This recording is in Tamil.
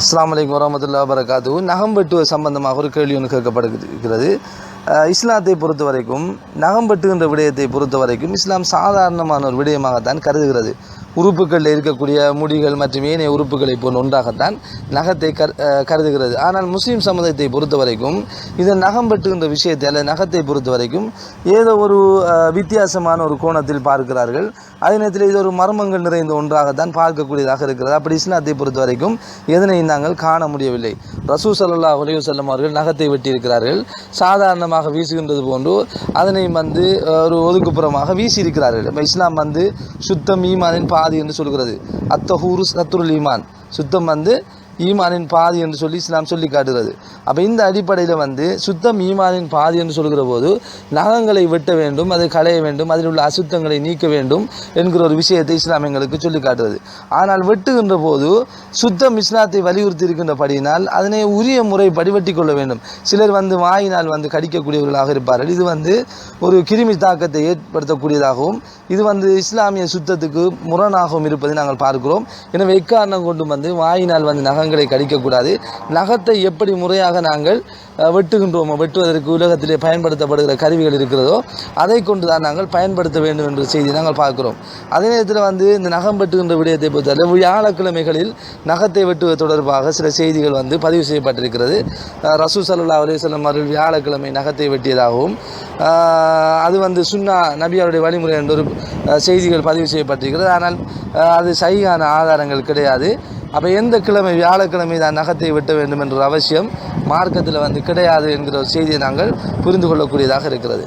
இஸ்லாம் அலைக்கும் வரமத்துல்லா வரகாத்து நகம் வெட்டுவது சம்பந்தமாக ஒரு கேள்வி ஒன்று கேட்கப்படுகிறது. இஸ்லாத்தை பொறுத்த வரைக்கும் நகம் வெட்டுகின்ற விடயத்தை பொறுத்த வரைக்கும் இஸ்லாம் சாதாரணமான ஒரு விடயமாகத்தான் கருதுகிறது. உறுப்புகளில் இருக்கக்கூடிய முடிகள் மற்றும் ஏனைய உறுப்புகளை போன்ற ஒன்றாகத்தான் நகத்தை கரு கருதுகிறது. ஆனால் முஸ்லீம் சமுதாயத்தை பொறுத்த வரைக்கும் இந்த நகம் வெட்டுகின்ற விஷயத்தை அல்லது நகத்தை பொறுத்த வரைக்கும் ஏதோ ஒரு வித்தியாசமான ஒரு கோணத்தில் பார்க்கிறார்கள். அதே நேரத்தில் இது ஒரு மர்மங்கள் நிறைந்த ஒன்றாகத்தான் பார்க்கக்கூடியதாக இருக்கிறது. அப்படி இஸ்லாத்தை பொறுத்த வரைக்கும் எதனை நாங்கள் காண முடியவில்லை. ரசூ சல்லா செல்லம் அவர்கள் நகத்தை வெட்டியிருக்கிறார்கள். சாதாரணமாக வீசுகின்றது போன்று அதனை வந்து ஒரு ஒதுக்குப்புறமாக வீசியிருக்கிறார்கள். இஸ்லாம் வந்து சுத்தம் ஈமானின் பாதி என்று சொல்கிறது. அத்தஹூரு சத்துருல் ஈமான். சுத்தம் வந்து ஈமானின் பாதி என்று சொல்லி இஸ்லாம் சொல்லி காட்டுகிறது. அப்போ இந்த அடிப்படையில் வந்து சுத்தம் ஈமானின் பாதி என்று சொல்கிற போது நகங்களை வெட்ட வேண்டும் அதை களைய வேண்டும் அதில் உள்ள அசுத்தங்களை நீக்க வேண்டும் என்கிற ஒரு விஷயத்தை இஸ்லாம் எங்களுக்கு சொல்லி காட்டுகிறது. ஆனால் வெட்டுகின்ற போது சுத்தம் இஸ்லாத்தை வலியுறுத்தி இருக்கின்றபடியினால் அதனை உரிய முறைப்படி வெட்டி கொள்ள வேண்டும். சிலர் வந்து வாயினால் வந்து கடிக்கக்கூடியவர்களாக இருப்பார்கள். இது வந்து ஒரு கிருமி தாக்கத்தை ஏற்படுத்தக்கூடியதாகவும் இது வந்து இஸ்லாமிய சுத்தத்துக்கு முரணாகவும் இருப்பதை நாங்கள் பார்க்கிறோம். எனவே எக்காரணம் கொண்டு வந்து வாயினால் வந்து நகங்கள் கடிக்கக்கூடாது. நகத்தை எப்படி முறையாக நாங்கள் வெட்டுகின்றோமோ வெட்டுவதற்கு உலகத்திலே பயன்படுத்தப்படுகிற கருவிகள் இருக்கிறதோ அதை கொண்டு தான் நாங்கள் பயன்படுத்த வேண்டும் என்ற செய்தி நாங்கள் பார்க்கிறோம். அதே நேரத்தில் வந்து இந்த நகம் வெட்டுகின்ற விடயத்தை பொறுத்தவரை வியாழக்கிழமைகளில் நகத்தை வெட்டுவது தொடர்பாக சில செய்திகள் வந்து பதிவு செய்யப்பட்டிருக்கிறது. ரசூ சல்லா அலுவலம் அவர்கள் வியாழக்கிழமை நகத்தை வெட்டியதாகவும் அது வந்து சுன்னா நபியாருடைய வழிமுறை என்ற ஒரு செய்திகள் பதிவு செய்யப்பட்டிருக்கிறது. ஆனால் அது சரியான ஆதாரங்கள் கிடையாது. அப்போ எந்த கிழமை வியாழக்கிழமை தான் நகத்தை வெட்ட வேண்டும் என்ற அவசியம் மார்க்கத்தில் வந்து கிடையாது என்கிற ஒரு செய்தியை நாங்கள் புரிந்து கொள்ளக்கூடியதாக இருக்கிறது.